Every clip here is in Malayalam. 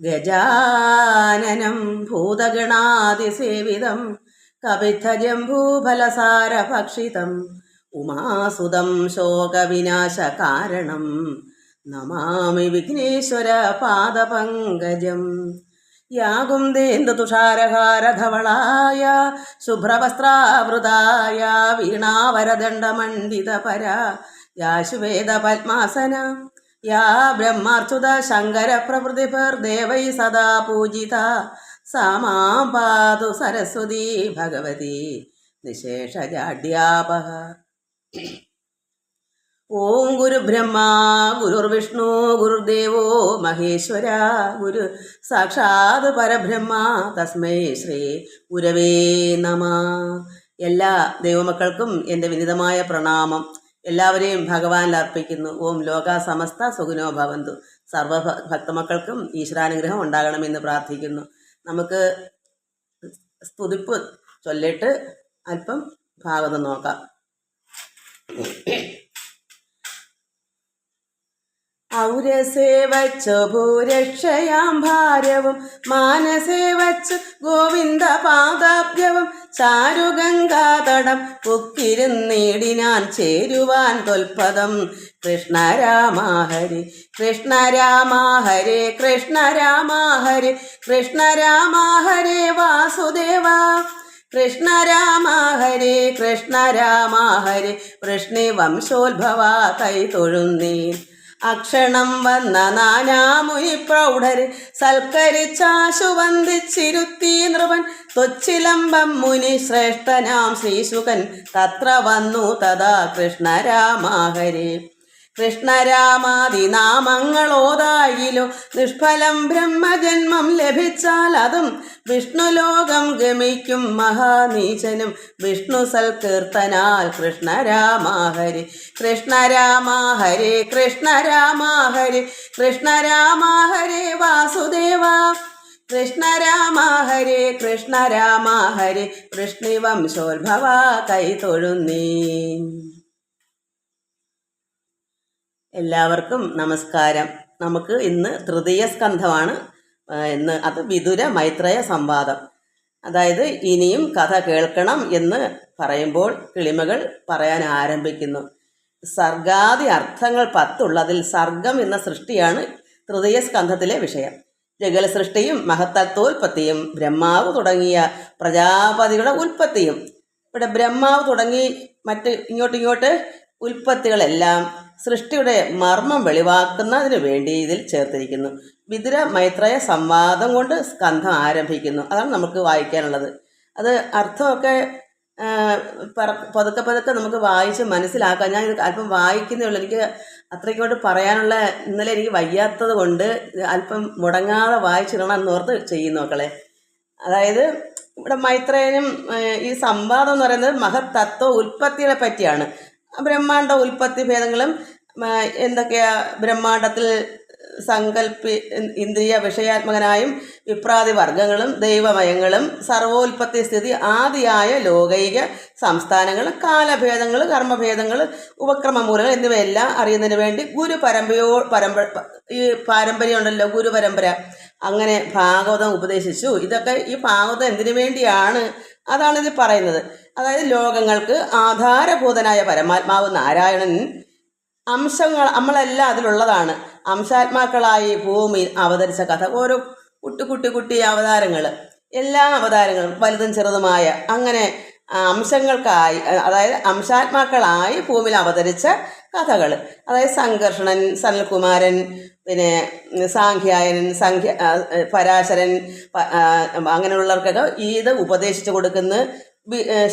ഗജാനനം ഭൂതഗണാതിസേവിതം കവിധജംഭൂഫലസാരഭക്ഷിതം ഉമാസുതം ശോകവിനാശകാരണം നമാമി വിഘ്നേശ്വര പാദപങ്കജം. യാകുന്ദേന്ദു തുഷാരഹാരധവളായ ശുഭ്രവസ്ത്രാവൃതായ വീണാവരദണ്ഡമണ്ഡിതപര യാശുവേദ പത്മാസന യാ ബ്രഹ്മാർച്ചുത ശങ്കര പ്രഭൃതിഭിർദേവൈ സദാ പൂജിത. സാ പാതു സരസ്വതി ഭഗവതി. നിശേഷജാഡ്യാപഹ ഓം ഗുരുബ്രഹ്മ ഗുരുർവിഷ്ണു ഗുരുദേവോ മഹേശ്വര ഗുരു സാക്ഷാത് പരബ്രഹ്മ തസ്മൈ ശ്രീ ഗുരവേ നമ. എല്ലാ ദൈവമക്കൾക്കും എന്റെ വിനിതമായ പ്രണാമം. എല്ലാവരെയും ഭഗവാനിൽ അർപ്പിക്കുന്നു. ഓം ലോക സമസ്ത സുഖനോ ഭവന്തു. സർവ ഭക്തമക്കൾക്കും ഈശ്വരാനുഗ്രഹം ഉണ്ടാകണമെന്ന് പ്രാർത്ഥിക്കുന്നു. നമുക്ക് സ്തുതിപ്പ് ചൊല്ലിട്ട് അല്പം ഭാഗത നോക്കാം. ഔരസേ വച്ചു ഭൂരക്ഷയാം ഭാരവും മാനസേ വച്ചു ഗോവിന്ദ പാദാഭ്യവും ചാരുഗംഗാതടം പുക്കിരുന്നീടിനാൻ ചേരുവാൻ തൊൽപദം. കൃഷ്ണരാമാഹരി രാമ കൃഷ്ണരാമാഹരി കൃഷ്ണ രാമ ഹരേ കൃഷ്ണ രാമ ഹരി കൃഷ്ണ രാമ ഹരേ വാസുദേവ. കൃഷ്ണരാമാഹരി രാമ ഹരേ കൃഷ്ണ വൃഷ്ണി വംശോത്ഭവ കൈ തൊഴുന്നീൻ. അക്ഷണം വന്ന നാനാമുനി പ്രൗഢര് സൽക്കരിച്ചാശു വന്ദിച്ചിരുത്തി നൃപൻ തൊച്ചിലമ്പം മുനി ശ്രേഷ്ഠനാം ശ്രീശുകൻ തത്ര വന്നു തഥാ കൃഷ്ണ രാമ നാമങ്ങളോതായിലോ കൃഷ്ണരാമാദിനാമങ്ങളോതായിലോ? നിഷ്ഫലം ബ്രഹ്മജന്മം ലഭിച്ചാൽ അതും വിഷ്ണുലോകം ഗമിക്കും മഹാനീചനും വിഷ്ണു സൽകീർത്തനാൽ കൃഷ്ണരാമ കൃഷ്ണരാമാഹരി കൃഷ്ണരാമാഹരി കൃഷ്ണരാമാഹരി കൃഷ്ണരാമ ഹരി കൃഷ്ണരാമ ഹരേ വാസുദേവ. കൃഷ്ണരാമാഹരി ഹരേ കൃഷ്ണരാമ ഹരേ കൈ തൊഴുന്നീ. എല്ലാവർക്കും നമസ്കാരം. നമുക്ക് ഇന്ന് തൃതീയ സ്കന്ധമാണ് ഇന്ന് അത് വിതുര മൈത്രേയ സംവാദം. അതായത് ഇനിയും കഥ കേൾക്കണം എന്ന് പറയുമ്പോൾ കിളിമകൾ പറയാൻ ആരംഭിക്കുന്നു. സർഗാദി അർത്ഥങ്ങൾ പത്തുള്ളതിൽ സർഗം എന്ന സൃഷ്ടിയാണ് തൃതീയ സ്കന്ധത്തിലെ വിഷയം. ജഗൽ സൃഷ്ടിയും മഹത്തത്വോൽപ്പത്തിയും ബ്രഹ്മാവ് തുടങ്ങിയ പ്രജാപതികളുടെ ഉൽപ്പത്തിയും ഇവിടെ ബ്രഹ്മാവ് തുടങ്ങി മറ്റ് ഇങ്ങോട്ട് ഇങ്ങോട്ട് ഉൽപ്പത്തികളെല്ലാം സൃഷ്ടിയുടെ മർമ്മം വെളിവാക്കുന്നതിന് വേണ്ടി ഇതിൽ ചേർത്തിരിക്കുന്നു. വിതുര മൈത്രയ സംവാദം കൊണ്ട് സ്കന്ധം ആരംഭിക്കുന്നു. അതാണ് നമുക്ക് വായിക്കാനുള്ളത്. അത് അർത്ഥമൊക്കെ പതുക്കെ പതുക്കെ നമുക്ക് വായിച്ച് മനസ്സിലാക്കാം. ഞാൻ ഇത് അല്പം വായിക്കുന്നേ ഉള്ളൂ. എനിക്ക് അത്രയ്ക്കോട്ട് പറയാനുള്ള ഇന്നലെ എനിക്ക് വയ്യാത്തത് കൊണ്ട് അല്പം മുടങ്ങാതെ വായിച്ചിടണം എന്നോർത്ത് ചെയ്യുന്നു മക്കളെ. അതായത് ഇവിടെ മൈത്രേയനും ഈ സംവാദം എന്ന് പറയുന്നത് മഹത്തത്വ ഉൽപ്പത്തികളെ പറ്റിയാണ്. ബ്രഹ്മാണ്ട ഉൽപ്പത്തി ഭേദങ്ങളും എന്തൊക്കെയാ ബ്രഹ്മാണ്ടത്തിൽ സങ്കല്പി ഇന്ദ്രിയ വിഷയാത്മകനായും വിപ്രാതി വർഗങ്ങളും ദൈവമയങ്ങളും സർവോൽപ്പത്തി സ്ഥിതി ആദിയായ ലോകൈക സംസ്ഥാനങ്ങൾ കാലഭേദങ്ങൾ കർമ്മഭേദങ്ങൾ ഉപക്രമമൂലങ്ങൾ എന്നിവയെല്ലാം അറിയുന്നതിന് വേണ്ടി ഗുരു പരമ്പരയോ പരമ്പ ഈ പാരമ്പര്യം ഉണ്ടല്ലോ ഗുരു പരമ്പര അങ്ങനെ ഭാഗവതം ഉപദേശിച്ചു. ഇതൊക്കെ ഈ ഭാഗവതം എന്തിനു വേണ്ടിയാണ്? അതാണ് ഇത് പറയുന്നത്. അതായത് ലോകങ്ങൾക്ക് ആധാരഭൂതനായ പരമാത്മാവ് നാരായണൻ അംശങ്ങൾ നമ്മളെല്ലാം അതിലുള്ളതാണ്. അംശാത്മാക്കളായി ഭൂമിയിൽ അവതരിച്ച കഥ. ഓരോ കുട്ടി കുട്ടി കുട്ടി അവതാരങ്ങൾ എല്ലാ അവതാരങ്ങളും വലുതും ചെറുതുമായ അങ്ങനെ അംശങ്ങൾക്കായി അതായത് അംശാത്മാക്കളായി ഭൂമിയിൽ അവതരിച്ച കഥകൾ. അതായത് സംഘർഷണൻ സനൽകുമാരൻ പിന്നെ സാഖ്യായനൻ സംഖ്യ പരാശരൻ അങ്ങനെയുള്ളവർക്കൊക്കെ ഇത് ഉപദേശിച്ചു കൊടുക്കുന്ന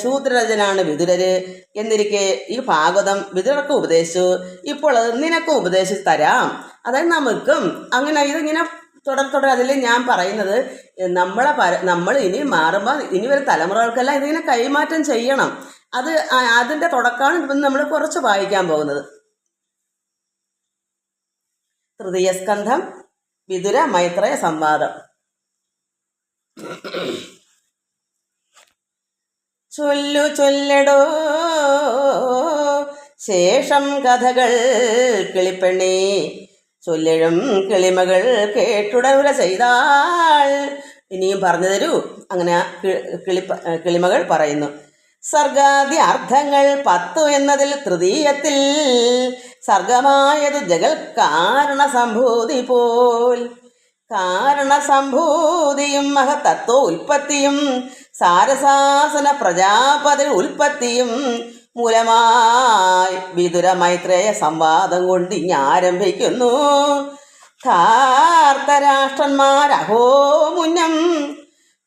ശൂദ്രരജനാണ് വിതുരര്. എന്നിരിക്കെ ഈ ഭാഗവതം വിതുരർക്ക് ഉപദേശിച്ചു. ഇപ്പോൾ അത് നിനക്ക് ഉപദേശിച്ച് തരാം. അതായത് നമുക്കും. അങ്ങനെ ഇതിങ്ങനെ തുടർ തുടർ അതിൽ ഞാൻ പറയുന്നത് നമ്മളെ പര നമ്മൾ ഇനി മാറുമ്പോൾ ഇനി വരും തലമുറകൾക്കെല്ലാം ഇതിങ്ങനെ കൈമാറ്റം ചെയ്യണം. അത് അതിന്റെ തുടക്കമാണ് ഇപ്പം നമ്മൾ കുറച്ച് വായിക്കാൻ പോകുന്നത്. തൃതീയ സ്കന്ധം വിതുര മൈത്രേയ സംവാദം. ചൊല്ലു ചൊല്ലടോ. ശേഷം കഥകൾ കിളിപ്പെണ്ണി. ചൊല്ലിഴും കിളിമകൾ കേട്ടുടരുല ചെയ്താൾ. ഇനിയും പറഞ്ഞു തരൂ. അങ്ങനെ ആ കി- കിളി കിളിമകൾ പറയുന്നു. സർഗാദി അർത്ഥങ്ങൾ പത്തു എന്നതിൽ തൃതീയത്തിൽ സർഗമായത് ജഗൽ കാരണ സംഭൂതി പോൽ. കാരണസംഭൂതിയും മഹതത്വ ഉൽപ്പത്തിയും സാരസാസന പ്രജാപതി ഉൽപ്പത്തിയും മൂലമായി വിതുര മൈത്രേയ സംവാദം കൊണ്ട് ഇനി ആരംഭിക്കുന്നു. ധാർത്തരാഷ്ട്രന്മാരഹോ മുന്നം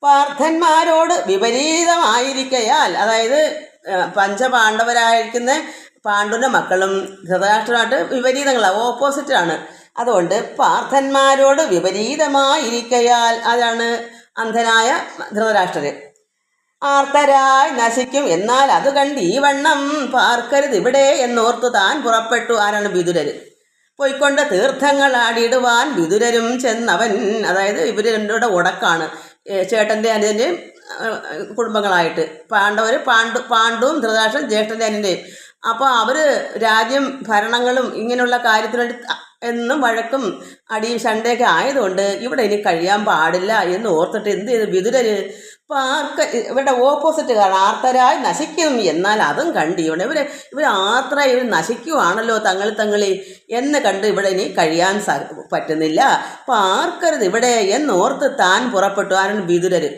പാർത്ഥന്മാരോട് വിപരീതമായിരിക്കയാൽ അതായത് പഞ്ചപാണ്ഡവരായിരിക്കുന്ന പാണ്ഡുവിന്റെ മക്കളും ധൃതരാഷ്ട്രമായിട്ട് വിപരീതങ്ങളാണ് ഓപ്പോസിറ്റാണ് അതുകൊണ്ട് പാർത്ഥന്മാരോട് വിപരീതമായിരിക്കയാൽ അതാണ് അന്ധനായ ധൃതരാഷ്ട്രര്? ആർത്തരായി നശിക്കും എന്നാൽ അത് കണ്ട് ഈ വണ്ണം പാർക്കരുത് ഇവിടെ എന്നോർത്ത് താൻ പുറപ്പെട്ടു. ആരാണ് വിതുരര്? പോയിക്കൊണ്ട് തീർത്ഥങ്ങൾ ആടിയിടുവാൻ വിതുരരും ചെന്നവൻ അതായത് ഇവർ രണ്ടുകൂടെ ഉടക്കാണ് ചേട്ടന്റെ അനുജന്റെയും കുടുംബങ്ങളായിട്ട്. പാണ്ഡവർ പാണ്ഡു പാണ്ഡുവും ധൃതരാഷ്ട്രൻ ജ്യേഷ്ഠന്റെ അനുജന്റെയും അപ്പോൾ അവർ രാജ്യം ഭരണങ്ങളും ഇങ്ങനെയുള്ള കാര്യത്തിന് വേണ്ടി ത- എന്നും വഴക്കും അടിയും ശണ്ടയൊക്കെ ആയതുകൊണ്ട് ഇവിടെ ഇനി കഴിയാൻ പാടില്ല എന്ന് ഓർത്തിട്ട് എന്ത് ചെയ്തു വിതുരര് പാർക്ക ഇവരുടെ ഓപ്പോസിറ്റ് കാരണം ആർത്തരായി നശിക്കും. എന്നാൽ അതും കണ്ട് ഇവിടെ ഇവർ ഇവർ ആർത്തരായി ഇവർ നശിക്കുവാണല്ലോ തങ്ങൾ തങ്ങളി എന്ന് കണ്ട് ഇവിടെ ഇനി കഴിയാൻ പറ്റുന്നില്ല. പാർക്കരുത് ഇവിടെ എന്നോർത്ത് താൻ പുറപ്പെട്ടു. ആരാണ് വിതുരര്?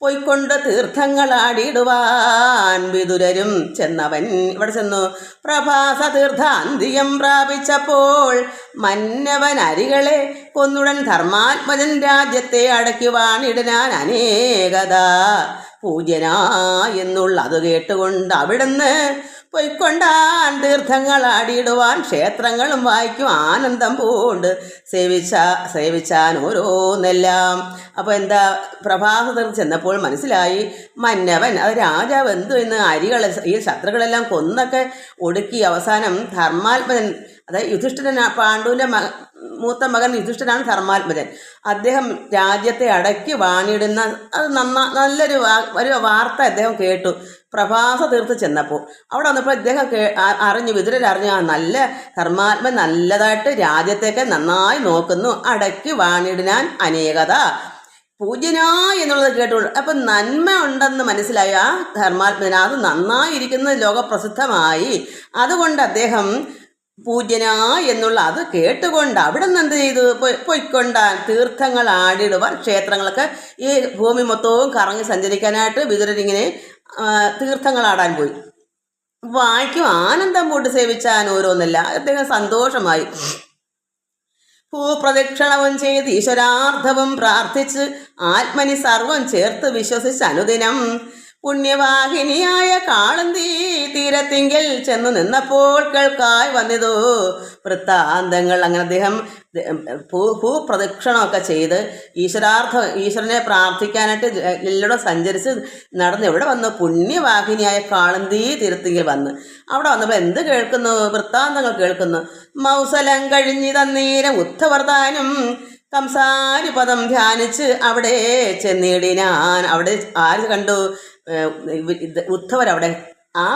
പൊയ്ക്കൊണ്ട് തീർത്ഥങ്ങളാടിയിടുവാൻ വിതുരരും ചെന്നവൻ. ഇവിടെ ചെന്നു. പ്രഭാസ തീർത്ഥാന്തിയം പ്രാപിച്ചപ്പോൾ മന്നവൻ അരികളെ കൊന്നുടൻ ധർമാത്മജൻ രാജ്യത്തെ അടയ്ക്കുവാൻ ഇടനാൻ അനേകത പൂജ്യനാ എന്നുള്ളത് കേട്ടുകൊണ്ട് അവിടുന്ന് പൊയ്ക്കൊണ്ടാൻ തീർത്ഥങ്ങൾ ആടിയിടുവാൻ ക്ഷേത്രങ്ങളും വായിക്കും. ആനന്ദം പൂണ്ട് സേവിച്ച സേവിച്ചാൻ ഓരോന്നെല്ലാം. അപ്പോൾ എന്താ പ്രഭാതത്തിൽ ചെന്നപ്പോൾ മനസ്സിലായി മന്നവൻ അത് രാജാവ് എന്തു എന്ന് അരികളെ ഈ ശത്രുക്കളെല്ലാം കൊന്നൊക്കെ ഒടുക്കി. അവസാനം ധർമാത്മജൻ അതായത് യുധിഷ്ഠിരൻ പാണ്ഡുവിന്റെ മ മൂത്ത മകൻ യുധിഷ്ഠനാണ് ധർമാത്മജൻ. അദ്ദേഹം രാജ്യത്തെ അടക്കി വാണിടുന്ന അത് നന്ന നല്ലൊരു ഒരു വാർത്ത അദ്ദേഹം കേട്ടു. പ്രഭാസ തീർത്ത് ചെന്നപ്പോൾ അവിടെ വന്നപ്പോൾ ഇദ്ദേഹം അറിഞ്ഞു വിതുരരറിഞ്ഞു ആ നല്ല ധർമാത്മ നല്ലതായിട്ട് രാജ്യത്തേക്ക് നന്നായി നോക്കുന്നു. അടക്കി വാണിടിനാൻ അനേകത. പൂജ്യനാ എന്നുള്ളത് കേട്ടുള്ളൂ അപ്പം നന്മ ഉണ്ടെന്ന് മനസ്സിലായ. ആ ധർമാത്മന അത് നന്നായിരിക്കുന്നത് ലോകപ്രസിദ്ധമായി. അതുകൊണ്ട് അദ്ദേഹം പൂജ്യനാ എന്നുള്ള അത് കേട്ടുകൊണ്ട് അവിടെ നിന്ന് എന്ത് ചെയ്തു? പൊയ്ക്കൊണ്ട തീർത്ഥങ്ങൾ ആടിടുവാൻ ക്ഷേത്രങ്ങളൊക്കെ ഈ ഭൂമി മൊത്തവും കറങ്ങി സഞ്ചരിക്കാനായിട്ട് വിതുരനിങ്ങനെ തീർത്ഥങ്ങളാടാൻ പോയി. വായിക്കും ആനന്ദം പൂട്ട് സേവിച്ചാൻ ഓരോന്നല്ല. അദ്ദേഹം സന്തോഷമായി. ഭൂപ്രദക്ഷിണവും ചെയ്ത് ഈശ്വരാർത്ഥവും പ്രാർത്ഥിച്ച് ആത്മനി സർവം ചേർത്ത് വിശ്വസിച്ച് അനുദിനം പുണ്യവാഹിനിയായ കാളന്തി തീരത്തിങ്കിൽ ചെന്നു നിന്നപ്പോൾ കേൾക്കായി വന്നിതു. വൃത്താന്തങ്ങൾ അങ്ങനെ അദ്ദേഹം ഭൂ ഭൂപ്രദക്ഷിണമൊക്കെ ചെയ്ത് ഈശ്വരാർത്ഥ ഈശ്വരനെ പ്രാർത്ഥിക്കാനായിട്ട് എല്ലായിടും സഞ്ചരിച്ച് നടന്ന് എവിടെ വന്നു? പുണ്യവാഹിനിയായ കാളന്തി തീരത്തിങ്കിൽ വന്ന്. അവിടെ വന്നപ്പോൾ എന്ത് കേൾക്കുന്നു? വൃത്താന്തങ്ങൾ കേൾക്കുന്നു. മൗസലം കഴിഞ്ഞി തന്നീരം ഉത്തവർദാനും കംസാരി പദം ധ്യാനിച്ച് അവിടെ ചെന്നിടിനാൻ. അവിടെ ആര് കണ്ടു? ഉദ്ധവരവിടെ ആ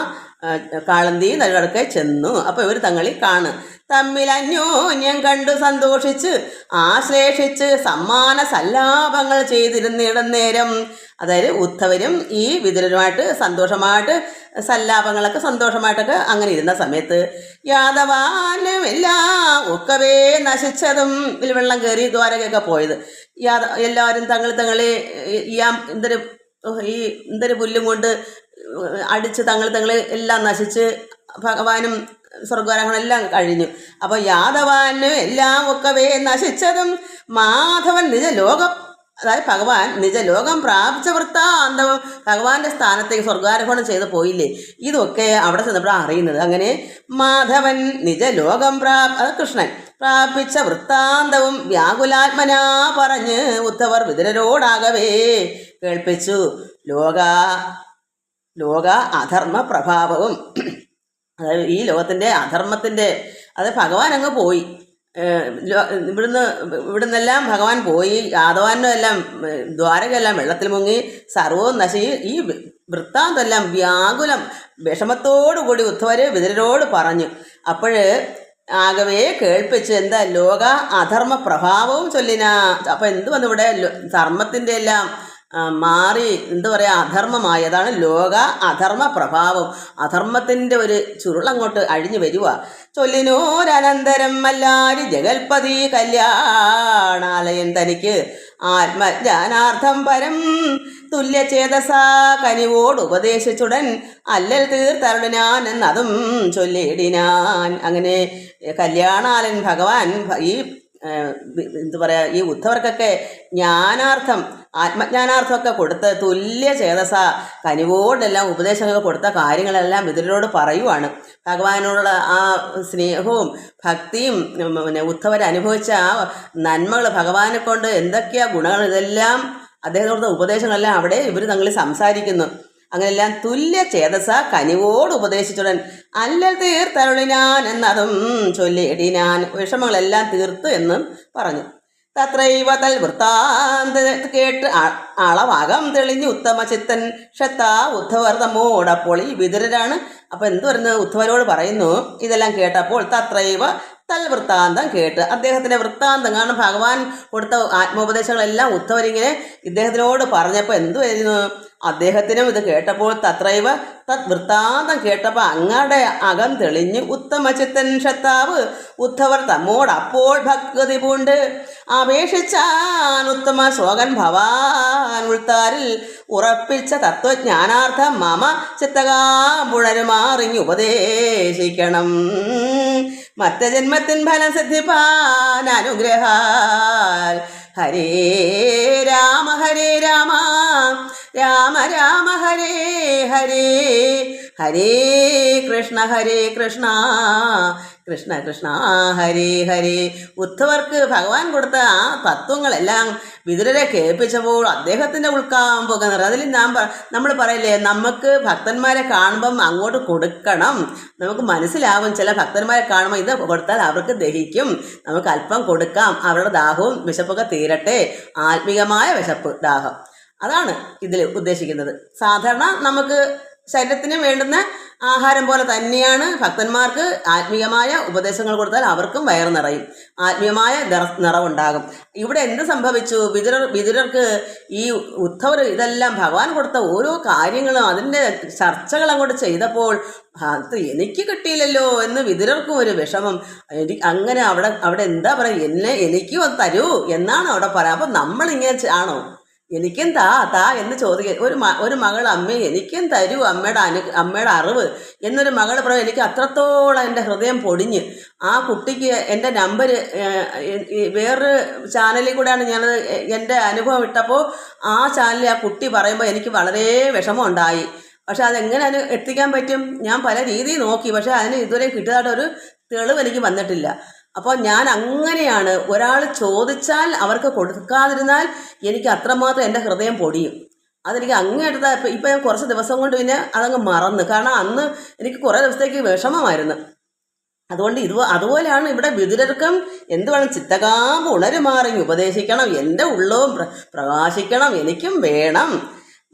കാളന്തി നടുകടക്കെ ചെന്നു. അപ്പോൾ ഇവർ തങ്ങളിൽ കാണ്. തമ്മിൽ അന്യോന്യം കണ്ടു സന്തോഷിച്ച് ആശ്ലേഷിച്ച് സമ്മാന സല്ലാപങ്ങൾ ചെയ്തിരുന്നിടം നേരം അതായത് ഉദ്ധവരും ഈ വിതുരനുമായിട്ട് സന്തോഷമായിട്ട് സല്ലാപങ്ങളൊക്കെ സന്തോഷമായിട്ടൊക്കെ അങ്ങനെ ഇരുന്ന സമയത്ത് യാദവാനും എല്ലാം ഒക്കവേ നശിച്ചതും വെള്ളം കയറി ദ്വാരകയൊക്കെ പോയത്. യാദ എല്ലാവരും തങ്ങൾ തങ്ങളെ ഈ എന്തൊരു ഈ എന്തൊരു പുല്ലും കൊണ്ട് അടിച്ച് തങ്ങൾ തങ്ങൾ എല്ലാം നശിച്ച് ഭഗവാനും സ്വർഗാരങ്ങളെല്ലാം കഴിഞ്ഞു. അപ്പോൾ യാദവാന് എല്ലാം ഒക്കെ ഒക്കവേ നശിച്ചതും മാധവൻ നിജ ലോകം അതായത് ഭഗവാൻ നിജ ലോകം പ്രാപിച്ച വൃത്താന്തവും ഭഗവാന്റെ സ്ഥാനത്തേക്ക് സ്വർഗാരോഹണം ചെയ്ത് പോയില്ലേ? ഇതൊക്കെ അവിടെ ചെന്നപ്പോഴാണ് അറിയുന്നത്. അങ്ങനെ മാധവൻ നിജ ലോകം പ്രാപ് അത് കൃഷ്ണൻ പ്രാപിച്ച വൃത്താന്തവും വ്യാകുലാത്മനാ പറഞ്ഞ് ഉദ്ധവർ വിതുരരോടാകവേ കേൾപ്പിച്ചു. ലോക ലോക അധർമ്മ പ്രഭാവവും. അതായത് ഈ ലോകത്തിന്റെ അധർമ്മത്തിന്റെ അത് ഭഗവാൻ അങ്ങ് പോയി. ഇവിടുന്ന് ഇവിടുന്നെല്ലാം ഭഗവാൻ പോയി യാദവാനും എല്ലാം ഏഹ് ദ്വാരകയെല്ലാം വെള്ളത്തിൽ മുങ്ങി സർവവും നശി ഈ വൃത്താന്തെല്ലാം വ്യാകുലം വിഷമത്തോടുകൂടി ഉദ്ധവര് വിതുരരോട് പറഞ്ഞു. അപ്പോഴ് ആകവേ കേൾപ്പിച്ച് എന്താ ലോക അധർമ്മ പ്രഭാവവും ചൊല്ലിന. അപ്പം എന്ത് വന്നു ഇവിടെ? ധർമ്മത്തിന്റെ എല്ലാം മാറി എന്താ പറയുക അധർമ്മമായി. അതാണ് ലോക അധർമ്മ പ്രഭാവം. അധർമ്മത്തിന്റെ ഒരു ചുരുളങ്ങോട്ട് അഴിഞ്ഞു വരിക ചൊല്ലിനോരനന്തരം മല്ലാരി ജഗൽപതി കല്യാണാലയൻ തനിക്ക് ആത്മജ്ഞാനാർത്ഥം പരം തുല്യചേതസ കനിവോട് ഉപദേശിച്ചുടൻ അല്ലൽ തീർത്തരുടനാൻ എന്നതും ചൊല്ലിയിടിനാൻ അങ്ങനെ കല്യാണാലൻ ഭഗവാൻ ഈ എന്താ പറയുക ഈ ഉദ്ധവർക്കൊക്കെ ജ്ഞാനാർത്ഥം ആത്മജ്ഞാനാർത്ഥമൊക്കെ കൊടുത്ത് തുല്യ ചേതസ കനിവോടെല്ലാം ഉപദേശങ്ങൾ കൊടുത്ത കാര്യങ്ങളെല്ലാം ഇതിലോട് പറയുവാണ്. ഭഗവാനോടുള്ള ആ സ്നേഹവും ഭക്തിയും പിന്നെ ഉദ്ധവർ അനുഭവിച്ച ആ നന്മകൾ ഭഗവാനെ കൊണ്ട് എന്തൊക്കെയാ ഗുണങ്ങൾ ഇതെല്ലാം അദ്ദേഹത്തോടുള്ള ഉപദേശങ്ങളെല്ലാം അവിടെ ഇവർ തങ്ങളിൽ സംസാരിക്കുന്നു. അങ്ങനെല്ലാം തുല്യ ചേതസ കനിവോട് ഉപദേശിച്ചുടൻ അല്ലൽ തീർത്തരുളിനാൻ എന്നതും ചൊല്ലിയിടിനാൻ വിഷമങ്ങളെല്ലാം തീർത്തു എന്നും പറഞ്ഞു. തത്രൈവ തൽ വൃത്താന്ത കേട്ട് അളവാകം തെളിഞ്ഞു ഉത്തമ ചിത്തൻ ക്ഷത്താ ഉദ്ധവർ തമ്മോടപ്പോൾ ഈ വിതുരരാണ്. അപ്പൊ എന്തു പറയുന്നത് ഉദ്ധവരോട് പറയുന്നു ഇതെല്ലാം കേട്ടപ്പോൾ തത്രൈവ തൽ വൃത്താന്തം കേട്ട് അദ്ദേഹത്തിന്റെ വൃത്താന്തം കാരണം ഭഗവാൻ കൊടുത്ത ആത്മോപദേശങ്ങളെല്ലാം ഉദ്ധവരിങ്ങനെ ഇദ്ദേഹത്തിനോട് പറഞ്ഞപ്പോൾ എന്തു വരുന്നു? അദ്ദേഹത്തിനും ഇത് കേട്ടപ്പോൾ തത്രൈവ തത് വൃത്താന്തം കേട്ടപ്പോൾ അങ്ങടെ അകം തെളിഞ്ഞ് ഉത്തമ ചിത്തൻ ഷത്താവ് ഉദ്ധവർ തമ്മോട് അപ്പോൾ ഭക്തി പൂണ്ട്. അപേക്ഷിച്ചാൻ ഉത്തമ ശോകൻ ഭവാൻ ഉൾത്താരിൽ ഉറപ്പിച്ച തത്വജ്ഞാനാർത്ഥം മമ ചിത്തകാമ്പുണരുമാറിഞ്ഞ് ഉപദേശിക്കണം. മറ്റ ജന്മത്തിൻ ഫലം സിദ്ധിപ്പാൻ അനുഗ്രഹാൽ ഹരേ രാമ ഹരേ രാമ രാമ രാമ ഹരേ ഹരേ ഹരേ കൃഷ്ണ ഹരേ കൃഷ്ണ കൃഷ്ണ കൃഷ്ണ ഹരി ഹരി. ഉദ്ധവർക്ക് ഭഗവാൻ കൊടുത്ത ആ തത്വങ്ങളെല്ലാം വിതുരരെ കേൾപ്പിച്ചപ്പോൾ അദ്ദേഹത്തിന്റെ ഉൾക്കാമ്പൊക്കെ നിറ അതിൽ ഞാൻ നമ്മൾ പറയില്ലേ നമുക്ക് ഭക്തന്മാരെ കാണുമ്പം അങ്ങോട്ട് കൊടുക്കണം. നമുക്ക് മനസ്സിലാവും ചില ഭക്തന്മാരെ കാണുമ്പോൾ ഇത് കൊടുത്താൽ അവർക്ക് ദഹിക്കും. നമുക്ക് അല്പം കൊടുക്കാം അവരുടെ ദാഹവും വിശപ്പൊക്കെ തീരട്ടെ. ആത്മീകമായ വിശപ്പ് ദാഹം. അതാണ് ഇതിൽ ഉദ്ദേശിക്കുന്നത്. സാധാരണ നമുക്ക് ശരീരത്തിന് വേണ്ടുന്ന ആഹാരം പോലെ തന്നെയാണ് ഭക്തന്മാർക്ക് ആത്മീയമായ ഉപദേശങ്ങൾ കൊടുത്താൽ അവർക്കും വയറ് നിറയും. ആത്മീയമായ നിറ- നിറവുണ്ടാകും. ഇവിടെ എന്ത് സംഭവിച്ചു? വിതുരർ വിതുരർക്ക് ഈ ഉദ്ധവർ ഇതെല്ലാം ഭഗവാൻ കൊടുത്ത ഓരോ കാര്യങ്ങളും അതിന്റെ ചർച്ചകൾ അങ്ങോട്ട് ചെയ്തപ്പോൾ അത് എനിക്ക് കിട്ടിയില്ലല്ലോ എന്ന് വിതുരർക്കും ഒരു വിഷമം. അങ്ങനെ അവിടെ അവിടെ എന്താ പറയുക? എന്നെ എനിക്കും അത് തരൂ എന്നാണ് അവിടെ പറയാം അപ്പം നമ്മളിങ്ങനെ ആണോ? എനിക്കും താ താ എന്ന് ചോദിക്കുക ഒരു ഒരു മകൾ അമ്മ എനിക്കും തരൂ അമ്മയുടെ അനു അമ്മയുടെ അറിവ്. എന്നൊരു മകൾ പറയും എനിക്ക് അത്രത്തോളം എന്റെ ഹൃദയം പൊടിഞ്ഞ്. ആ കുട്ടിക്ക് എന്റെ നമ്പർ വേറൊരു ചാനലിൽ കൂടെയാണ് ഞാൻ എന്റെ അനുഭവം ഇട്ടപ്പോൾ ആ ചാനലിൽ ആ കുട്ടി പറയുമ്പോൾ എനിക്ക് വളരെ വിഷമം ഉണ്ടായി പക്ഷെ അതെങ്ങനെ അതിന് എത്തിക്കാൻ പറ്റും? ഞാൻ പല രീതിയിൽ നോക്കി. പക്ഷെ അതിന് ഇതുവരെ കിട്ടിയതായിട്ടൊരു തെളിവ് എനിക്ക് വന്നിട്ടില്ല. അപ്പോൾ ഞാൻ അങ്ങനെയാണ് ഒരാൾ ചോദിച്ചാൽ അവർക്ക് കൊടുക്കാതിരുന്നാൽ എനിക്ക് അത്രമാത്രം എന്റെ ഹൃദയം പൊടിയും. അതെനിക്ക് അങ്ങേട്ട് ഇപ്പം ഞാൻ കുറച്ച് ദിവസം കൊണ്ട് പിന്നെ അതങ്ങ് മറന്ന്. കാരണം അന്ന് എനിക്ക് കുറേ ദിവസത്തേക്ക് വിഷമമായിരുന്നു. അതുകൊണ്ട് ഇത് അതുപോലെയാണ് ഇവിടെ വിതുരർക്കും എന്ത് വേണം ചിത്തകാമ്പ് ഉണരുമാറി. ഉപദേശിക്കണം. എന്റെ ഉള്ളവും പ്രകാശിക്കണം. എനിക്കും വേണം.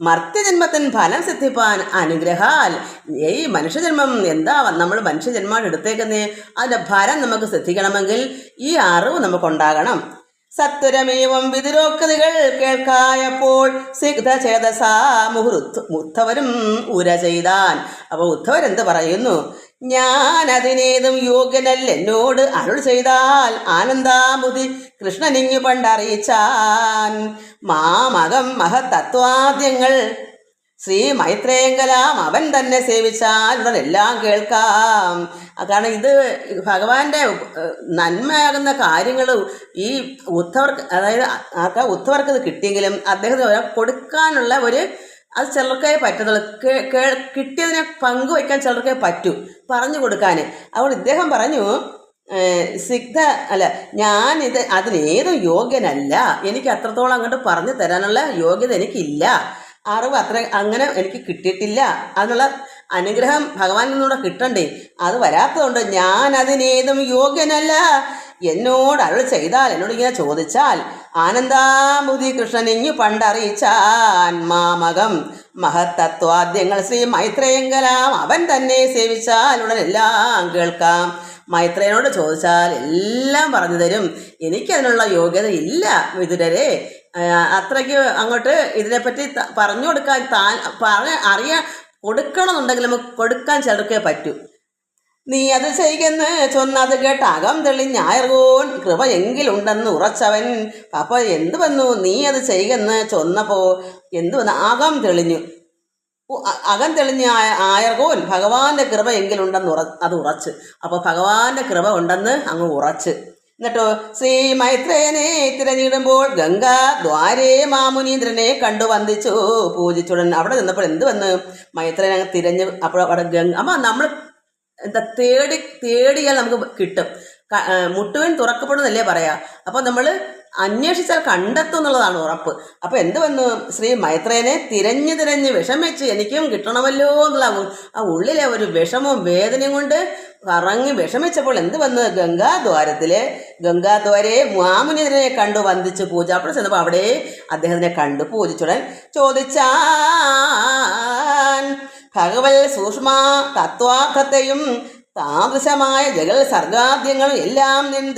മർത്യജന്മത്തിൻ ഫലം സിദ്ധിപ്പാൻ അനുഗ്രഹാൽ. ഈ മനുഷ്യജന്മം എന്താ നമ്മൾ മനുഷ്യജന്മമാണ് എടുത്തേക്കുന്നേ? അതിന്റെ ഫലം നമുക്ക് സിദ്ധിക്കണമെങ്കിൽ ഈ അറിവ് നമുക്കുണ്ടാകണം. സത്വരമേവം വിതിരോക്തികൾ കേൾക്കായപ്പോൾ സിഗ്ധചേതസാ മുഹൃത്ത് ഉദ്ധവരും ഉര ചെയ്താൻ. അപ്പോൾ ഉദ്ധവരെന്ത് പറയുന്നു? ഞാൻ അതിനേതും യോഗ്യനല്ല. എന്നോട് അരുൾ ചെയ്താൽ ആനന്ദാമുതി കൃഷ്ണനിങ്ങു പണ്ടറിയിച്ചാൻ. മാമകം മഹത്തത്വാദ്യങ്ങൾ ശ്രീ മൈത്രേങ്കലാം അവൻ തന്നെ സേവിച്ചാൽ ഉടൻ എല്ലാം കേൾക്കാം. കാരണം ഇത് ഭഗവാന്റെ നന്മയാകുന്ന കാര്യങ്ങൾ ഈ ഉദ്ധവർക്ക് അതായത് ആർക്കാ ഉദ്ധവർക്ക് ഇത് കിട്ടിയെങ്കിലും അദ്ദേഹത്തിന് കൊടുക്കാനുള്ള ഒരു അത് ചിലർക്കേ പറ്റത്തുള്ളൂ. കിട്ടിയതിനെ പങ്കുവയ്ക്കാൻ ചിലർക്കേ പറ്റൂ. പറഞ്ഞു കൊടുക്കാൻ അതുകൊണ്ട് ഇദ്ദേഹം പറഞ്ഞു സിഗ്ധ അല്ല ഞാനിത് അതിനേതും യോഗ്യനല്ല. എനിക്ക് അത്രത്തോളം അങ്ങോട്ട് പറഞ്ഞു തരാനുള്ള യോഗ്യത എനിക്കില്ല. അറിവ് അത്ര അങ്ങനെ എനിക്ക് കിട്ടിയിട്ടില്ല. അതിനുള്ള അനുഗ്രഹം ഭഗവാനിൽ നിന്നൂടെ കിട്ടണ്ടേ. അത് വരാത്തതുകൊണ്ട് ഞാൻ അതിനേതും യോഗ്യനല്ല. എന്നോട് അരുൾ ചെയ്താൽ എന്നോട് ഇങ്ങനെ ചോദിച്ചാൽ ആനന്ദാമുതി കൃഷ്ണനിഞ്ഞു പണ്ടറിയിച്ചാൻ മാമകം മഹത്തത്വാദ്യങ്ങൾ ശ്രീ മൈത്രേയങ്കലാം അവൻ തന്നെ സേവിച്ചാൽ ഉടൻ എല്ലാം കേൾക്കാം. മൈത്രേയനോട് ചോദിച്ചാൽ എല്ലാം പറഞ്ഞു തരും എനിക്കതിനുള്ള യോഗ്യത ഇല്ല വിതുരരെ. അത്രയ്ക്ക് അങ്ങോട്ട് ഇതിനെപ്പറ്റി പറഞ്ഞു കൊടുക്കാൻ താൻ പറഞ്ഞ അറിയാൻ കൊടുക്കണമെന്നുണ്ടെങ്കിൽ നമുക്ക് കൊടുക്കാൻ ചിലർക്കേ പറ്റൂ. നീ അത് ചെയ്യുന്ന ചൊന്നത് കേട്ട് അകം തെളിഞ്ഞായർകോൻ കൃപ എങ്കിലുണ്ടെന്ന് ഉറച്ചവൻ. അപ്പൊ എന്ത് വന്നു? നീ അത് ചെയ്യുന്ന ചൊന്നപ്പോ എന്ത് വന്നു? അകം തെളിഞ്ഞു. അകം തെളിഞ്ഞ ആയ- ആയർകോൻ ഭഗവാന്റെ കൃപ എങ്കിലുണ്ടെന്ന് ഉറ അത് ഉറച്ച്. അപ്പൊ ഭഗവാന്റെ കൃപ ഉണ്ടെന്ന് അങ്ങ് ഉറച്ച്. എന്നിട്ടോ ശ്രീ മൈത്രേയനെ തിരഞ്ഞിടുമ്പോൾ ഗംഗ ദ്വാരേ മാമുനീന്ദ്രനെ കണ്ടു വന്ദിച്ചു. പൂജിച്ചുടൻ അവിടെ നിന്നപ്പോൾ എന്ത് വന്ന്? മൈത്രേനെ തിരഞ്ഞ് അപ്പോൾ അവിടെ ഗംഗ അമ്മ നമ്മൾ എന്താ തേടി തേടിയാൽ നമുക്ക് കിട്ടും. മുട്ടുവൻ തുറക്കപ്പെടുന്നല്ലേ പറയാ? അപ്പോൾ നമ്മൾ അന്വേഷിച്ചാൽ കണ്ടെത്തും എന്നുള്ളതാണ് ഉറപ്പ്. അപ്പോൾ എന്ത് വന്നു? ശ്രീ മൈത്രേനെ തിരഞ്ഞു തിരഞ്ഞ് വിഷമിച്ച് എനിക്കും കിട്ടണമല്ലോ എന്നുള്ള ആ ഉള്ളിലെ ഒരു വിഷമവും വേദനയും കൊണ്ട് കറങ്ങി വിഷമിച്ചപ്പോൾ എന്ത് വന്നു? ഗംഗാദ്വാരത്തിലെ ഗംഗാദ്വാരെ മാമുനിതിനെ കണ്ടു വന്ദിച്ച് പൂജ ചെന്നപ്പോൾ അവിടെ അദ്ദേഹത്തിനെ കണ്ടു പൂജിച്ചുടൻ ചോദിച്ചാൻ ഭഗവൽ സൂക്ഷ്മ തത്വാർത്ഥത്തെയും താദൃശമായ ജഗൽ സർഗാദ്യങ്ങളും എല്ലാം നിൻ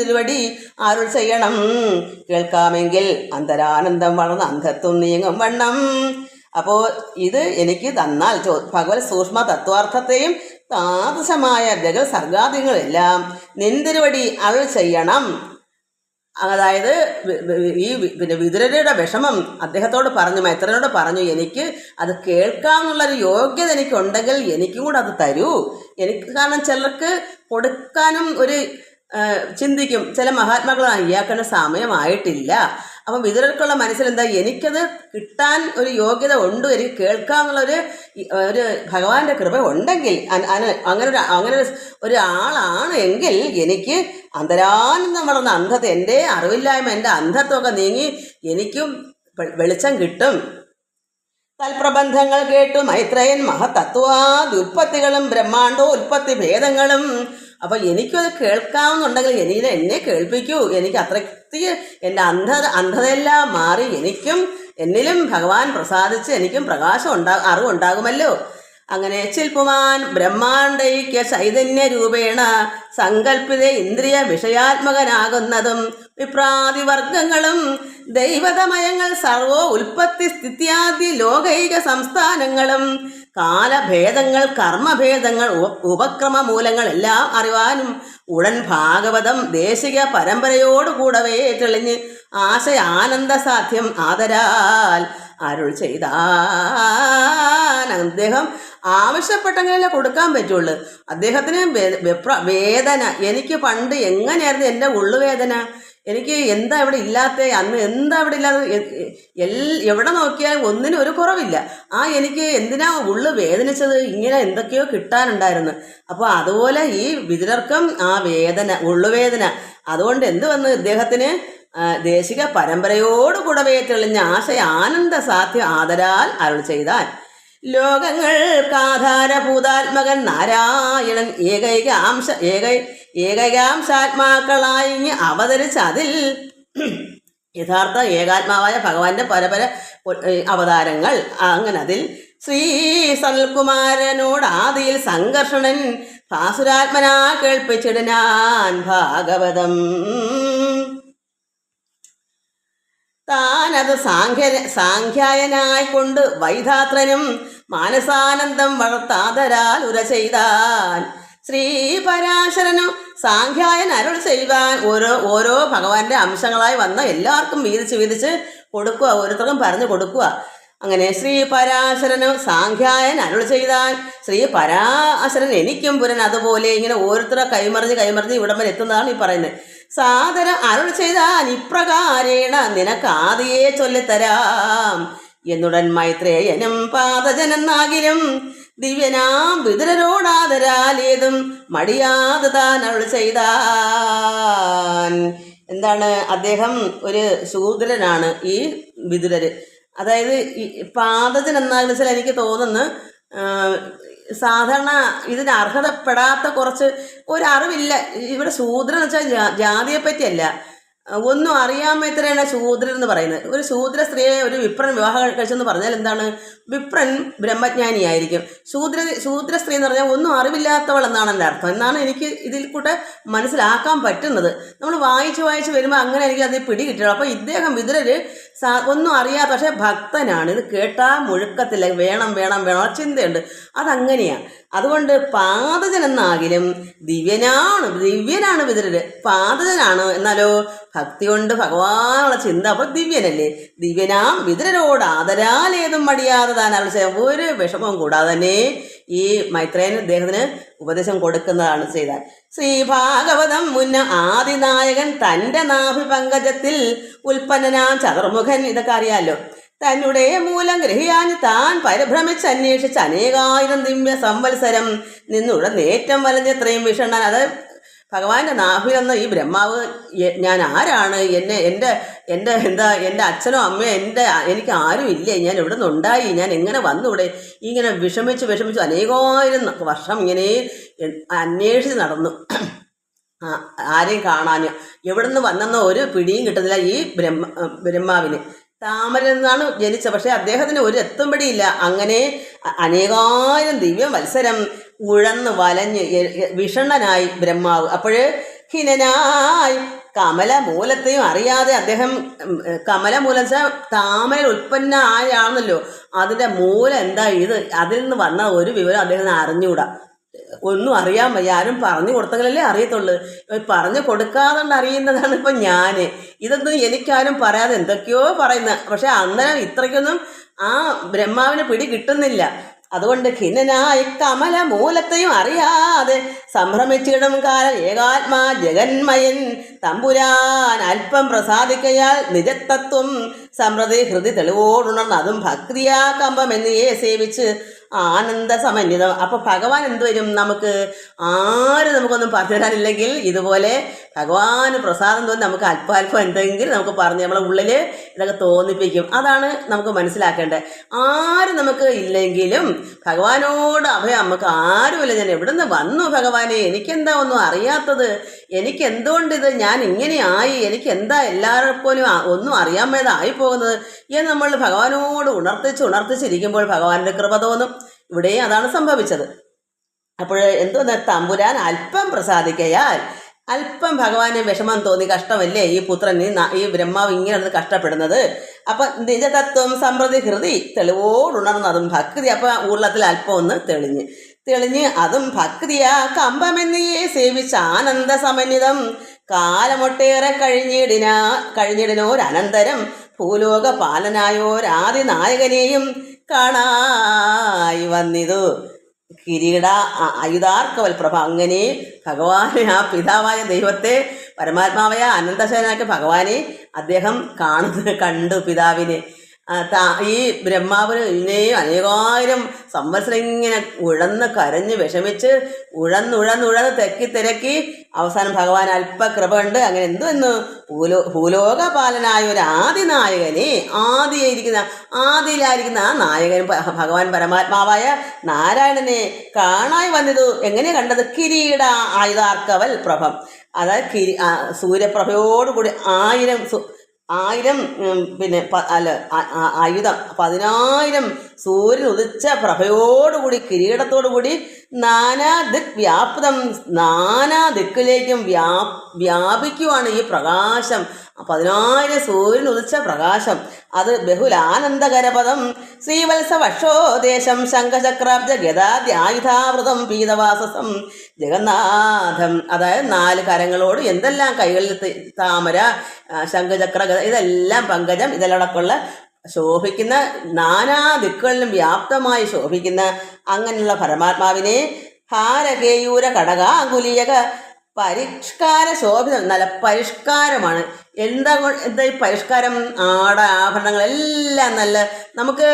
അരുൾ ചെയ്യണം. കേൾക്കാമെങ്കിൽ അന്തരാനന്ദം വളർന്ന് അന്ധത്വം നീങ്ങും വണ്ണം. അപ്പോൾ ഇത് എനിക്ക് തന്നാൽ ചോ ഭഗവത് സൂക്ഷ്മ തത്വാർത്ഥത്തെയും താദൃശമായ ജഗൽ സർഗാദ്യങ്ങളെല്ലാം നിന്തിരുവടി അരുൾ ചെയ്യണം. അതായത് ഈ പിന്നെ വിതുരരുടെ വിഷമം അദ്ദേഹത്തോട് പറഞ്ഞു മൈത്രനോട് പറഞ്ഞു എനിക്ക് അത് കേൾക്കാമെന്നുള്ളൊരു യോഗ്യത എനിക്കുണ്ടെങ്കിൽ എനിക്കും കൂടെ അത് തരൂ. എനിക്ക് കാരണം ചിലർക്ക് കൊടുക്കാനും ഒരു ചിന്തിക്കും. ചില മഹാത്മാക്കൾ അയ്യാക്കേണ്ട സമയമായിട്ടില്ല. അപ്പം വിതുരർക്കുള്ള മനസ്സിലെന്താ? എനിക്കത് കിട്ടാൻ ഒരു യോഗ്യത ഉണ്ട് എനിക്ക് കേൾക്കാമെന്നുള്ളൊരു ഒരു ഭഗവാന്റെ കൃപ ഉണ്ടെങ്കിൽ അങ്ങനെ ഒരു അങ്ങനെ ഒരു ഒരു ആളാണ് എങ്കിൽ എനിക്ക് അന്തരാനന്ദം വളർന്ന അന്ധത എന്റെ അറിവില്ലായ്മ എന്റെ അന്ധത്വമൊക്കെ നീങ്ങി എനിക്കും വെളിച്ചം കിട്ടും. തൽപ്രബന്ധങ്ങൾ കേട്ടു മൈത്രയൻ മഹതത്വാദുൽപ്പത്തികളും ബ്രഹ്മാണ്ടോ ഉൽപ്പത്തി ഭേദങ്ങളും. അപ്പോൾ എനിക്കും അത് കേൾക്കാവുന്നുണ്ടെങ്കിൽ എനിക്ക് എന്നെ കേൾപ്പിക്കൂ. എനിക്ക് അത്രയ്ക്ക് എന്റെ അന്ധത അന്ധതയെല്ലാം മാറി എനിക്കും എന്നിലും ഭഗവാൻ പ്രസാദിച്ച് എനിക്കും പ്രകാശം ഉണ്ടാ അറിവുണ്ടാകുമല്ലോ. അങ്ങനെ ശില്പുമാൻ ബ്രഹ്മാണ്ടൈക്യ ചൈതന്യ രൂപേണ സങ്കല്പിത ഇന്ദ്രിയ വിഷയാത്മകനാകുന്നതും വിപ്രാതിവർഗങ്ങളും ദൈവതമയങ്ങൾ സർവോ ഉൽപ്പത്തി സ്ഥിത്യാദി ലോകൈക സംസ്ഥാനങ്ങളും കാലഭേദങ്ങൾ കർമ്മഭേദങ്ങൾ ഉപ- ഉപക്രമ മൂലങ്ങൾ എല്ലാം അറിവാനും ഉടൻ ഭാഗവതം ദേശിക പരമ്പരയോടുകൂടവേ തെളിഞ്ഞ് ആശയാനന്ദ സാധ്യം ആദരാൽ. അരുൾ ചെയ്താൻ അദ്ദേഹം ആവശ്യപ്പെട്ടെങ്കിലല്ലേ കൊടുക്കാൻ പറ്റുള്ളൂ. അദ്ദേഹത്തിന് വേദന. എനിക്ക് പണ്ട് എങ്ങനെയായിരുന്നു എന്റെ ഉള്ളുവേദന? എനിക്ക് എന്താ ഇവിടെ ഇല്ലാത്ത അന്ന് എന്താ ഇവിടെ ഇല്ലാത്ത എൽ എവിടെ നോക്കിയാലും ഒന്നിനും ഒരു കുറവില്ല. ആ എനിക്ക് എന്തിനാ ഉള്ളു വേദനിച്ചത്? ഇങ്ങനെ എന്തൊക്കെയോ കിട്ടാനുണ്ടായിരുന്നു. അപ്പോൾ അതുപോലെ ഈ വിതുരർക്കും ആ വേദന ഉള്ളുവേദന. അതുകൊണ്ട് എന്ത് വന്ന്? ഇദ്ദേഹത്തിന് ദേശിക പരമ്പരയോടുകൂടവേ തെളിഞ്ഞ ആശയ ആനന്ദ സാധ്യ ആദരാൽ അരുൾ ചെയ്താൻ ലോകങ്ങൾക്കാധാരഭൂതാത്മകൻ നാരായണൻ ഏകൈകാംശ ഏക ഏകൈകാംശാത്മാക്കളായി അവതരിച്ച അതിൽ യഥാർത്ഥ ഏകാത്മാവായ ഭഗവാന്റെ പരപര അവതാരങ്ങൾ. അങ്ങനെ അതിൽ ശ്രീ സൽകുമാരനോട് ആദിയിൽ സംഘർഷണൻ ഭാസുരാത്മനാ കേൾപ്പിച്ചിടനാൻ ഭാഗവതം. താനത് സാഖ്യ സാഖ്യായനായിക്കൊണ്ട് വൈധാത്രനും മാനസാനന്ദം വളർത്താതരാൽ ഉര ചെയ്താൻ. ശ്രീ പരാശരനും സാഖ്യായൻ അരുൾ ചെയ്യുവാൻ ഓരോ ഓരോ ഭഗവാന്റെ അംശങ്ങളായി വന്ന എല്ലാവർക്കും വീതിച്ച് വീതിച്ച് കൊടുക്കുക ഓരോരുത്തർക്കും പറഞ്ഞു കൊടുക്കുക. അങ്ങനെ ശ്രീ പരാശരനും സാഖ്യായൻ അരുൾ ചെയ്താൽ ശ്രീ പരാശരൻ എനിക്കും പുരൻ അതുപോലെ ഇങ്ങനെ ഓരോരുത്തരെ കൈമറിഞ്ഞ് കൈമറിഞ്ഞ് ഇവിടം വരെ എത്തുന്നതാണ് ഈ പറയുന്നത്. സാദര അരുൾ ചെയ്താൽ ഇപ്രകാരേണ നിനക്ക് ആദിയെ ചൊല്ലിത്തരാം. എന്നുടൻ മൈത്രേയനും പാദജനെന്നാകിലും ദിവ്യനാം വിതുരരോടാദരാലേതും മടിയാതെ താൻ അരുൾ ചെയ്താൻ. എന്താണ്? അദ്ദേഹം ഒരു ശൂദ്രനാണ് ഈ വിതുരര്. അതായത് ഈ പാദജൻ എന്നാന്ന് വെച്ചാൽ എനിക്ക് തോന്നുന്നു സാധാരണ ഇതിന് അർഹതപ്പെടാത്ത കുറച്ച് ഒരു ഒരറിവില്ല. ഇവിടെ ശൂദ്രൻ എന്ന് വെച്ചാൽ ജാ- ജാതിയെ പറ്റിയല്ല ഒന്നും അറിയാമത്രയാണ് ശൂദ്രൻ എന്ന് പറയുന്നത്. ഒരു ശൂദ്ര സ്ത്രീയെ ഒരു വിപ്രൻ വിവാഹം കഴിച്ചെന്ന് പറഞ്ഞാൽ എന്താണ്? വിപ്രൻ ബ്രഹ്മജ്ഞാനിയായിരിക്കും. ശൂദ്ര ശൂദ്ര സ്ത്രീ എന്ന് പറഞ്ഞാൽ ഒന്നും അറിവില്ലാത്തവൾ എന്നാണ് എന്റെ അർത്ഥം. എന്നാണ് എനിക്ക് ഇതിൽ കൂടെ മനസ്സിലാക്കാൻ പറ്റുന്നത്. നമ്മൾ വായിച്ച് വായിച്ച് വരുമ്പോൾ അങ്ങനെ എനിക്ക് അതിൽ പിടി കിട്ടുള്ളൂ അപ്പോൾ ഇദ്ദേഹം വിതുരര് ഒന്നും അറിയാത്ത പക്ഷേ ഭക്തനാണ്. ഇത് കേട്ടാൽ മുഴുക്കത്തില്ല. വേണം വേണം വേണം ചിന്തയുണ്ട്. അതങ്ങനെയാണ് അതുകൊണ്ട് പാതജൻ എന്നാകിലും ദിവ്യനാണ് ദിവ്യനാണ് വിതുരര്. പാതജനാണ് എന്നാലോ ഭക്തി കൊണ്ട് ഭഗവാനുള്ള ചിന്ത. അപ്പോൾ ദിവ്യനല്ലേ? ദിവ്യനാം വിതുരരോട് ആദരാലേതും മടിയാതെ താൻ അവൾ ഒരു വിഷമവും കൂടാതെ തന്നെ ഈ മൈത്രേയൻ അദ്ദേഹത്തിന് ഉപദേശം കൊടുക്കുന്നതാണ് ചെയ്താൽ. ശ്രീ ഭാഗവതം മുന്ന ആദിനായകൻ തന്റെ നാഭി പങ്കജത്തിൽ ഉൽപ്പന്നനാം ചതുർമുഖൻ ഇതൊക്കെ അറിയാമല്ലോ തന്നെ മൂലം ഗ്രഹിയാൻ താൻ പരിഭ്രമിച്ച് അന്വേഷിച്ച് അനേകായിരം ദിവ്യ സംവത്സരം നിന്നുള്ള നേറ്റം വലഞ്ഞത്രയും വിഷണ്ണൻ. അത് ഭഗവാന്റെ എന്ന ഈ ബ്രഹ്മാവ് ഞാൻ ആരാണ്? എന്നെ എന്റെ എന്റെ എന്താ എന്റെ അച്ഛനോ അമ്മയോ എന്റെ എനിക്ക് ആരും ഇല്ലേ? ഞാൻ എവിടെ നിന്നുണ്ടായി ഞാൻ എങ്ങനെ വന്നു ഇവിടെ? ഇങ്ങനെ വിഷമിച്ച് വിഷമിച്ച് അനേകായിരം വർഷം ഇങ്ങനെ അന്വേഷിച്ച് നടന്നു. ആരെയും കാണാൻ എവിടെ നിന്ന് വന്നെന്ന ഒരു പിടിയും കിട്ടുന്നില്ല ഈ ബ്രഹ്മ ബ്രഹ്മാവിന്. താമര എന്നാണ് ജനിച്ചത്. പക്ഷേ അദ്ദേഹത്തിന് ഒരു എത്തും പിടിയില്ല. അങ്ങനെ അനേകായിരം ദിവ്യ മത്സരം ഉഴന്ന് വലഞ്ഞ് വിഷണ്ണനായി ബ്രഹ്മാവ്. അപ്പോഴ് ഹിനനായി കമല മൂലത്തെയും അറിയാതെ അദ്ദേഹം കമലമൂലം താമര ഉൽപ്പന്ന ആയാണല്ലോ അതിന്റെ മൂലം എന്താ ഇത്? അതിൽ നിന്ന് വന്ന ഒരു വിവരം അദ്ദേഹം അറിഞ്ഞുകൂടാ ഒന്നും അറിയാൻ വയ്യ. ആരും പറഞ്ഞു കൊടുത്തെങ്കിലല്ലേ അറിയത്തുള്ളൂ. പറഞ്ഞു കൊടുക്കാതുകൊണ്ട് അറിയുന്നതാണ് ഇപ്പം ഞാൻ ഇതൊന്നും എനിക്കാരും പറയാതെ എന്തൊക്കെയോ പറയുന്ന. പക്ഷേ അന്നേരം ഇത്രയ്ക്കൊന്നും ആ ബ്രഹ്മാവിന് പിടി കിട്ടുന്നില്ല. അതുകൊണ്ട് ഖിന്നനായി കമല മൂലത്തെയും അറിയാതെ സംഭ്രമിച്ചിടും കാല ഏകാത്മാ ജഗന്മയൻ തമ്പുരാൻ അല്പം പ്രസാദിക്കയാൽ നിജത്തത്വം. സമൃദ്ധി ഹൃദി തെളിവോടുണർന്ന് അതും ഭക്തിയാ കമ്പം എന്നിയെ സേവിച്ച് ആനന്ദ സമന്വിതം അപ്പൊ ഭഗവാൻ എന്ത് വരും നമുക്ക്? ആരും നമുക്കൊന്നും പറഞ്ഞു തരാനില്ലെങ്കിൽ ഇതുപോലെ ഭഗവാന് പ്രസാദം തോന്നി നമുക്ക് അല്പം അല്പം എന്തെങ്കിലും നമുക്ക് പറഞ്ഞ് നമ്മളെ ഉള്ളിൽ ഇതൊക്കെ തോന്നിപ്പിക്കും. അതാണ് നമുക്ക് മനസ്സിലാക്കേണ്ടത്. ആരും നമുക്ക് ഇല്ലെങ്കിലും ഭഗവാനോട് അഭയം. നമുക്ക് ആരുമില്ല. ഞാൻ എവിടെ നിന്ന് വന്നു ഭഗവാനെ? എനിക്കെന്താ ഒന്നും അറിയാത്തത്? എനിക്ക് എന്തുകൊണ്ട് ഇത് ഞാൻ ഇങ്ങനെയായി എനിക്ക് എന്താ എല്ലാവർക്കും ഒന്നും അറിയാൻ മേതായി പോകുന്നത് എന്ന് നമ്മൾ ഭഗവാനോട് ഉണർത്തിച്ച് ഉണർത്തിച്ചിരിക്കുമ്പോൾ ഭഗവാന്റെ കൃപ തോന്നും. ഇവിടെയും അതാണ് സംഭവിച്ചത്. അപ്പോൾ എന്തോന്ന്? തമ്പുരാൻ അല്പം പ്രസാദിക്കയാൽ അല്പം ഭഗവാന് വിഷമം തോന്നി കഷ്ടമല്ലേ? ഈ പുത്രൻ ഈ ബ്രഹ്മാവ് ഇങ്ങനെ കഷ്ടപ്പെടുന്നത്. അപ്പൊ നിജതത്വം സമൃദ്ധി ഹൃദി തെളിവോടുണർന്നതും ഭക്തി അപ്പൊ ഉള്ളത്തിൽ അല്പം ഒന്ന് തെളിഞ്ഞ്. തെളിഞ്ഞ് അതും ഭക്തിയാ കമ്പമെന്നിയെ സേവിച്ച ആനന്ദ സമന്വിതം കാലമൊട്ടേറെ കഴിഞ്ഞിടിന കഴിഞ്ഞിടിനോരനന്തരം ഭൂലോക പാലനായോരാദി നായകനെയും കാണായി വന്നിതു. കിരീട ആയുധാർക്കവൽപ്രഭ അങ്ങനെ ഭഗവാനെ ആ പിതാവായ ദൈവത്തെ പരമാത്മാവായ അനന്തശയനാക്കിയ ഭഗവാനെ അദ്ദേഹം കാണുന്നത് കണ്ടു പിതാവിനെ. ഈ ബ്രഹ്മാവിന് ഇനിയും അനേകായിരം സംവത്സരം ഇങ്ങനെ ഉഴന്ന് കരഞ്ഞ് വിഷമിച്ച് ഉഴന്നുഴന്നുഴന്ന് തെക്കി തിരക്കി അവസാനം ഭഗവാൻ അല്പ കൃപ ഉണ്ട് അങ്ങനെ എന്തു എന്ന് ഭൂലോ ഭൂലോകപാലനായ ഒരു ആദി നായകനെ ആദിയായിരിക്കുന്ന ആദിയിലായിരിക്കുന്ന ആ നായകൻ ഭഗവാൻ പരമാത്മാവായ നാരായണനെ കാണായി വന്നത് എങ്ങനെ കണ്ടത്? കിരീട ആയുധാർക്കവൽ പ്രഭം അതായത് കിരി സൂര്യപ്രഭയോടുകൂടി ആയിരം ആയിരം പിന്നെ അല്ല ആയുധം. പതിനായിരം സൂര്യൻ ഉദിച്ച പ്രഭയോടുകൂടി കിരീടത്തോടുകൂടി നാനാ ദിക് വ്യാപ്തം നാനാ ദിക്കിലേക്കും വ്യാ വ്യാപിക്കുവാണ് ഈ പ്രകാശം. പതിനായിരം സൂര്യൻ ഉദിച്ച പ്രകാശം. അത് ബഹുലാനന്ദകരപദം. ശ്രീവത്സ വക്ഷോദേശം ശംഖചക്രാബ്ജ ഗതാദ്യായുധാവൃതം പീതവാസസം. ജഗന്നാഥം. അതായത് നാല് കരങ്ങളോട് എന്തെല്ലാം കൈകളിൽ താമര ശംഖചക്ര ഇതെല്ലാം പങ്കജം ഇതിലടക്കമുള്ള ശോഭിക്കുന്ന നാനാ ദിക്കുകളിലും വ്യാപ്തമായി ശോഭിക്കുന്ന അങ്ങനെയുള്ള പരമാത്മാവിനെ ഹാരകേയൂര കടകാങ്കുലിയക പരിഷ്കാര ശോഭിതം നല്ല പരിഷ്കാരമാണ്. എന്താ എന്താ ഈ പരിഷ്കാരം? ആട ആഭരണങ്ങൾ എല്ലാം നല്ല നമുക്ക്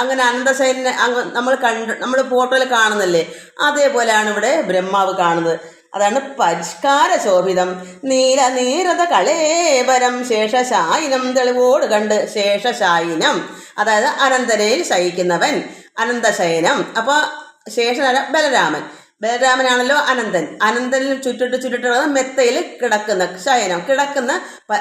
അങ്ങനെ അനന്തശയനെ അങ്ങ് നമ്മൾ കണ്ട് നമ്മൾ ഫോട്ടോയിൽ കാണുന്നല്ലേ? അതേപോലെയാണ് ഇവിടെ ബ്രഹ്മാവ് കാണുന്നത്. അതാണ് പരിഷ്കാര ശോഭിതം നീല നീരത കളേവരം ശേഷശായിനം തെളിവോട് കണ്ട് ശേഷശായിനം. അതായത് അനന്തരയിൽ ശയിക്കുന്നവൻ അനന്തശയനം. അപ്പോൾ ശേഷനര ബലരാമൻ. ബലരാമനാണല്ലോ അനന്തൻ. അനന്തനിൽ ചുറ്റിട്ട് ചുറ്റിട്ട് മെത്തയിൽ കിടക്കുന്ന ശയനം. കിടക്കുന്ന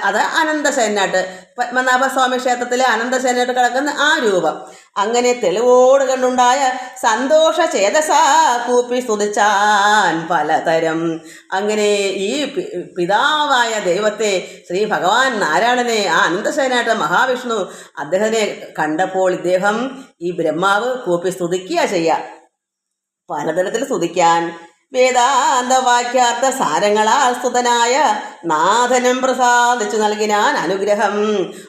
അത് അനന്തശയനായിട്ട് പത്മനാഭസ്വാമി ക്ഷേത്രത്തിലെ അനന്തശയനായിട്ട് കിടക്കുന്ന ആ രൂപം. അങ്ങനെ തെളിവോട് കണ്ടുണ്ടായ സന്തോഷ ചേതസാ കൂപ്പി സ്തുതിച്ചാൻ പലതരം. അങ്ങനെ ഈ പിതാവായ ദൈവത്തെ ശ്രീ ഭഗവാൻ നാരായണനെ ആ അനന്തശയനായിട്ട് മഹാവിഷ്ണു അദ്ദേഹത്തിനെ കണ്ടപ്പോൾ ഇദ്ദേഹം ഈ ബ്രഹ്മാവ് കൂപ്പി സ്തുതിക്കുക ചെയ്യുക പലതരത്തിൽ സ്തുതിക്കാൻ വേദാന്ത വാക്യാർത്ഥ സാരങ്ങളാൽ സ്തുതനായ നാഥനം പ്രസാദിച്ചു നൽകിനാൻ അനുഗ്രഹം.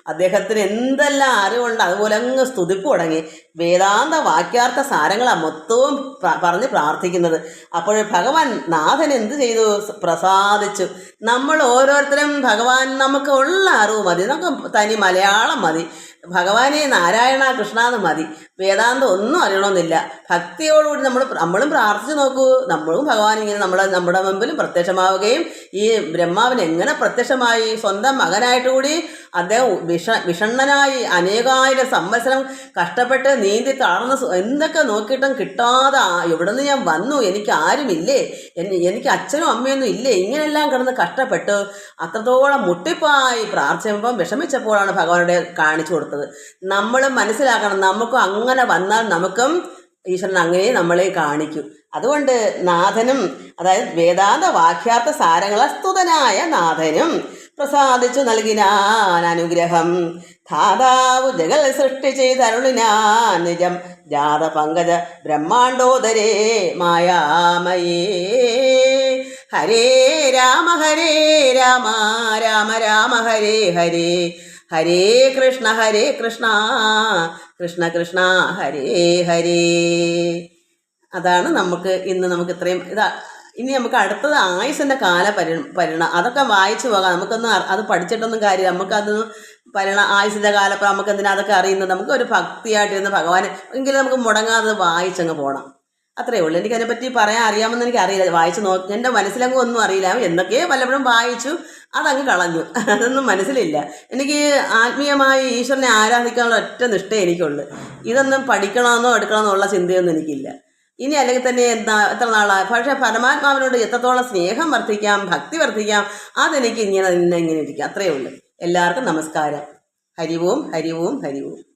അദ്ദേഹത്തിന് എന്തെല്ലാം അറിവുണ്ട് അതുപോലെ അങ്ങ് സ്തുതിപ്പ് തുടങ്ങി. വേദാന്ത വാക്യാർത്ഥ സാരങ്ങളാണ് മൊത്തവും പറഞ്ഞ് പ്രാർത്ഥിക്കുന്നത്. അപ്പോൾ ഭഗവാൻ നാഥൻ എന്ത് ചെയ്തു? പ്രസാദിച്ചു. നമ്മൾ ഓരോരുത്തരും ഭഗവാൻ നമുക്ക് ഉള്ള അറിവ് മതി. നമുക്ക് തനി മലയാളം മതി. ഭഗവാനെ നാരായണ കൃഷ്ണ എന്ന് മതി. വേദാന്തം ഒന്നും അറിയണമെന്നില്ല. ഭക്തിയോടുകൂടി നമ്മൾ നമ്മളും പ്രാർത്ഥിച്ചു നോക്കൂ. നമ്മളും ഭഗവാൻ ഇങ്ങനെ നമ്മളെ നമ്മുടെ മുമ്പിലും പ്രത്യക്ഷമാവുകയും ഈ ബ്രഹ്മാവിന് എങ്ങനെ പ്രത്യക്ഷമായി? സ്വന്തം മകനായിട്ട് കൂടി അദ്ദേഹം വിഷ വിഷണ്ണനായി അനേകായിരം സംവത്സരം കഷ്ടപ്പെട്ട് നീന്തി താഴ്ന്ന എന്തൊക്കെ നോക്കിയിട്ടും കിട്ടാതെ എവിടെ നിന്ന് ഞാൻ വന്നു? എനിക്ക് ആരുമില്ലേ? എനിക്ക് അച്ഛനും അമ്മയൊന്നും ഇല്ലേ? ഇങ്ങനെയെല്ലാം കിടന്ന് കഷ്ടപ്പെട്ട് അത്രത്തോളം മുട്ടിപ്പായി പ്രാർത്ഥിച്ചപ്പം വിഷമിച്ചപ്പോഴാണ് ഭഗവാനുടെ കാണിച്ചു കൊടുത്തത്. നമ്മൾ മനസ്സിലാക്കണം. നമുക്കും അങ്ങനെ വന്നാൽ നമുക്കും ഈശ്വരൻ അങ്ങനെ നമ്മളെ കാണിക്കും. അതുകൊണ്ട് നാഥനും അതായത് വേദാന്ത വാക്യാർത്ഥ സാരങ്ങള സ്തുതനായ നാഥനും പ്രസാദിച്ചു നൽകിനാൻ അനുഗ്രഹം. ധാതാവ് ജഗൽ സൃഷ്ടി ചെയ്തരുളിനാൻ നിജം. ജാത പങ്കജ ബ്രഹ്മാണ്ടോദരേ മായാമയേ. ഹരേ രാമ ഹരേ രാമ രാമ രാമ ഹരേ ഹരേ. ഹരേ കൃഷ്ണ ഹരേ കൃഷ്ണ കൃഷ്ണ കൃഷ്ണ ഹരേ ഹരേ. അതാണ് നമുക്ക് ഇന്ന് നമുക്ക് ഇത്രയും ഇതാ ഇനി നമുക്ക് അടുത്തത് ആയുസിന്റെ കാല പരി പരിണ അതൊക്കെ വായിച്ചു പോകാം. നമുക്കൊന്നും അത് പഠിച്ചിട്ടൊന്നും കാര്യമില്ല. നമുക്കതൊന്നും പരിണ ആയുസിന്റെ കാലപ്പം നമുക്ക് എന്തിനാ അതൊക്കെ അറിയുന്നത്? നമുക്ക് ഒരു ഭക്തിയായിട്ടിരുന്ന് ഭഗവാൻ എങ്കിലും നമുക്ക് മുടങ്ങാതെ വായിച്ചങ്ങ് പോകണം അത്രയേ ഉള്ളൂ. എനിക്ക് അതിനെപ്പറ്റി പറയാൻ അറിയാമെന്ന് എനിക്ക് അറിയില്ല വായിച്ച് നോക്കി എന്റെ മനസ്സിലങ്ങ് ഒന്നും അറിയില്ല. എന്തൊക്കെയോ പലപ്പോഴും വായിച്ചു അതങ്ങ് കളഞ്ഞു. അതൊന്നും മനസ്സിലില്ല. എനിക്ക് ആത്മീയമായി ഈശ്വരനെ ആരാധിക്കാനുള്ള ഒറ്റ നിഷ്ഠ എനിക്കുള്ളൂ. ഇതൊന്നും പഠിക്കണമെന്നോ എടുക്കണമെന്നോ ഉള്ള ചിന്തയൊന്നും എനിക്കില്ല. ഇനി അല്ലെങ്കിൽ തന്നെ എന്താ എത്ര നാളായി? പക്ഷേ പരമാത്മാവിനോട് എത്രത്തോളം സ്നേഹം വർദ്ധിക്കാം ഭക്തി വർദ്ധിക്കാം അതെനിക്ക് ഇങ്ങനെ ഇങ്ങനെ ഇങ്ങനെ ഇരിക്കാം. അത്രയേ ഉള്ളൂ. എല്ലാവർക്കും നമസ്കാരം. ഹരിവും ഹരിവും ഹരിവും.